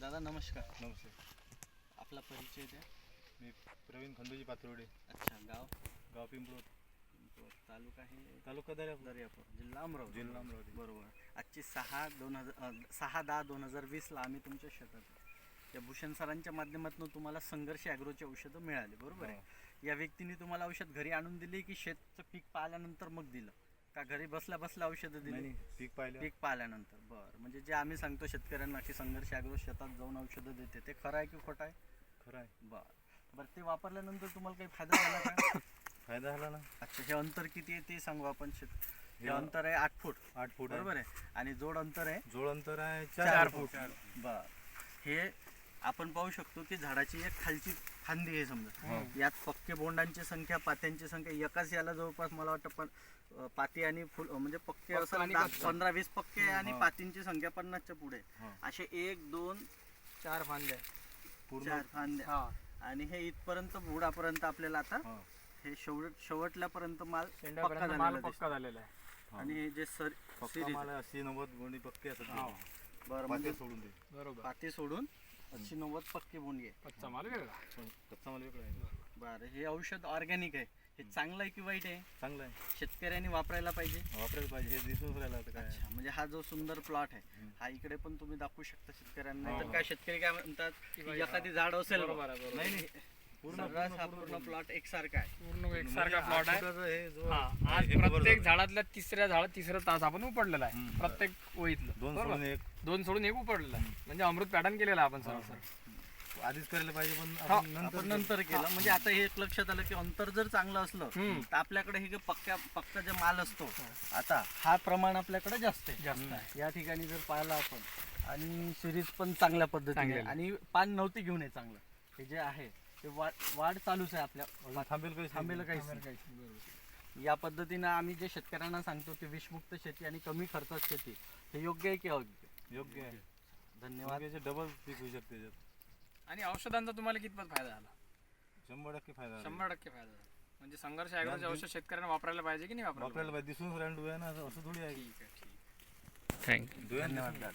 दादा नमस्कार. नमस्ते. आपला परिचय द्या. मी प्रवीण खंडोजी पाथर्डे अच्छा गाव? गाव पिंपरोड तालुका आहे? तालुका दर्यापूर. दर्यापूर. जिल्हा अमरावती. जिल्हा अमरावती. बरोबर. आजची सहा दोन हजार सहा दहा दोन हजार वीसला आम्ही तुमच्या शेतात आहे. या भूषण सरांच्या माध्यमातून तुम्हाला संघर्ष ॲग्रोची औषधं मिळाली. बरोबर आहे? या व्यक्तीने तुम्हाला औषध घरी आणून दिली की शेतचं पीक पाहिल्यानंतर मग दिलं? का घरी बसल्या बसल्या औषधं दिली? पीक पाहिलं पीक पाहिल्यानंतर. बरं. म्हणजे जे आम्ही सांगतो शेतकऱ्यांना की संघर्ष ॲग्रो शेतात जाऊन औषधं देते. ते खरं आहे की खोटं आहे? खरं आहे. बरं. बरं ते वापरल्यानंतर तुम्हाला काही फायदा झाला का? फायदा झाला ना. अच्छा हे अंतर किती आहे ते सांगू आपण शेत हे अंतर आहे आठ फूट. आठ फूट आहे. बरोबर आहे? आणि जोड अंतर आहे? जोड अंतर आहे चार फूट. बर. हे आपण पाहू शकतो की झाडाची एक खालची फांदी आहे समजा हो. यात पक्के बोंडांची संख्या पात्यांची संख्या एकाच याला जवळपास मला वाटतं पण पाती आणि फुल म्हणजे पक्के असं. पंधरा वीस पक्के आणि. पातींची संख्या पन्नासच्या पुढे. असे एक दोन चार फांद्या चार फांद्या हा आणि हे इथपर्यंत बुडापर्यंत आपल्याला आता हा. शेवट शेवटल्यापर्यंत माल पक्का झालेला माल दिसतो. पक्का झालेला आहे हा. आणि हे जे सर नव्वद गोणी पक्के असतात. बरं पाते म्हणजे सोडून दे बरोबर पाती सोडून अस्सी नव्वद पक्के बोंडगे कच्चा माल वेगळा. कच्चा माल वेगळा आहे. बरं हे औषध ऑर्गॅनिक आहे. हे चांगलं आहे की वाईट आहे? चांगला आहे. शेतकऱ्यांनी वापरायला पाहिजे. वापरायला पाहिजे हे दिसून राहिलं आता काय. अच्छा म्हणजे हा जो सुंदर प्लॉट आहे. हा इकडे पण तुम्ही दाखवू शकता शेतकऱ्यांना. तर. काय शेतकरी काय म्हणतात की एखादी झाड असेल. बरोबर नाही नाही. पूर्ण हा प्लॉट एकसारखा आहे. पूर्ण एकसारखा प्लॉट आहे. फुटाचं हे जो हा आहे, आज हे cover प्रत्येक. झाडातल्या तिसऱ्या झाड तिसरं तास आपण उपडलेला आहे. हम्म. प्रत्येक ओळीतलं. दोन बरोबर? सोडून एक. दोन सोडून एक उपडलेला आहे. म्हणजे अमृत पॅटर्न केलेला आपण हा, सर आधीच करायला पाहिजे पण हा, आपण नंतर आपण नंतर केलं. म्हणजे आता हे एक लक्षात आलं की अंतर जर चांगलं असलं हम्म. तर आपल्याकडे हे जे पक्क्या पक्का जे माल असतो आता हा प्रमाण आपल्याकडे जास्त आहे. जास्त आहे. या ठिकाणी जर पाहिलं आपण आणि सिरीज पण चांगल्या पद्धतीने चांगली आहे. आहे. आणि पान नव्हती घेऊन आहे चांगलं. हे जे आहे ते वाढ वाढ चालूच आहे आपल्या थांबेल काही थांबेल नाही. काहीच बरोबर. या पद्धतीनं आम्ही जे शेतकऱ्यांना सांगतो की विषमुक्त शेती आणि कमी खर्चात शेती हे योग्य आहे की अयोग्य? योग्य आहे. धन्यवाद. डबल पीक होऊ शकते त्याच्यात आणि औषधांचा तुम्हाला कितपत फायदा झाला? शंभर टक्के फायदा झाला. शंभर टक्के फायदा झाला. म्हणजे संघर्ष ॲग्रोचे औषध शेतकऱ्यांना वापरायला पाहिजे की नाही वापरायला पाहिजे? दिसून राहिलं डोळ्यानं असं असं थोडी आहे? ठीक आहे ठीक थँक्यू धन्यवाद. धन्यवाद.